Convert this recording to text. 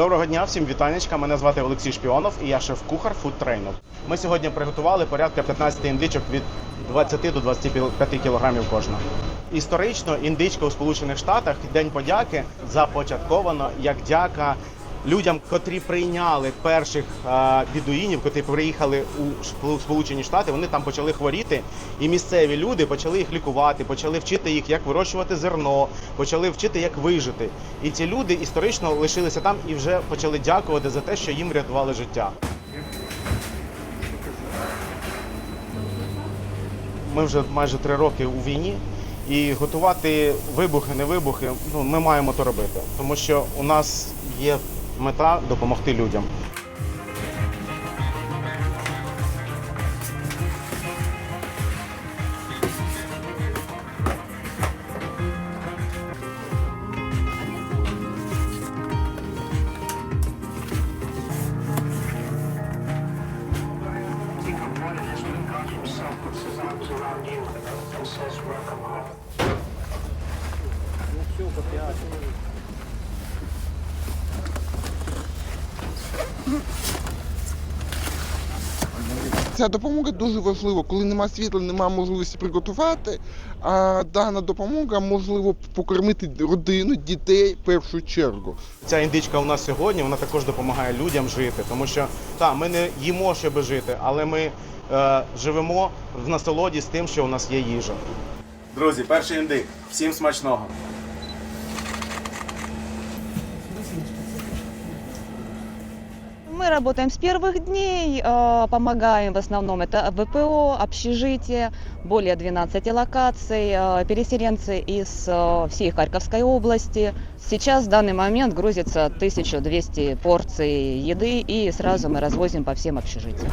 Доброго дня, всім вітанечка. Мене звати Олексій Шпіонов і я шеф-кухар фудтрейну. Ми сьогодні приготували порядка 15 індичок від 20 до 25 кілограмів кожна. Історично індичка у Сполучених Штатах День подяки започатковано як дяка людям, котрі прийняли перших бідуїнів, котрі приїхали у Сполучені Штати. Вони там почали хворіти, і місцеві люди почали їх лікувати, почали вчити їх, як вирощувати зерно, почали вчити, як вижити. І ці люди історично лишилися там і вже почали дякувати за те, що їм рятували життя. Ми вже майже три роки у війні, і готувати вибухи, не вибухи, ну ми маємо то робити, тому що у нас є мета допомогти людям. Of what Ця допомога дуже важлива, коли нема світла, немає можливості приготувати. А дана допомога можливо покормити родину, дітей в першу чергу. Ця індичка у нас сьогодні вона також допомагає людям жити, тому що так, ми не їмо, щоб жити, але ми е, живемо в насолоді з тим, що у нас є їжа. Друзі, перший індик. Всім смачного. Мы работаем с первых дней, э, помогаем в основном это ВПО, общежитие, более 12 локаций, э, переселенцы из э, всей Харьковской области. Сейчас в данный момент грузится 1200 порций еды и сразу мы развозим по всем общежитиям.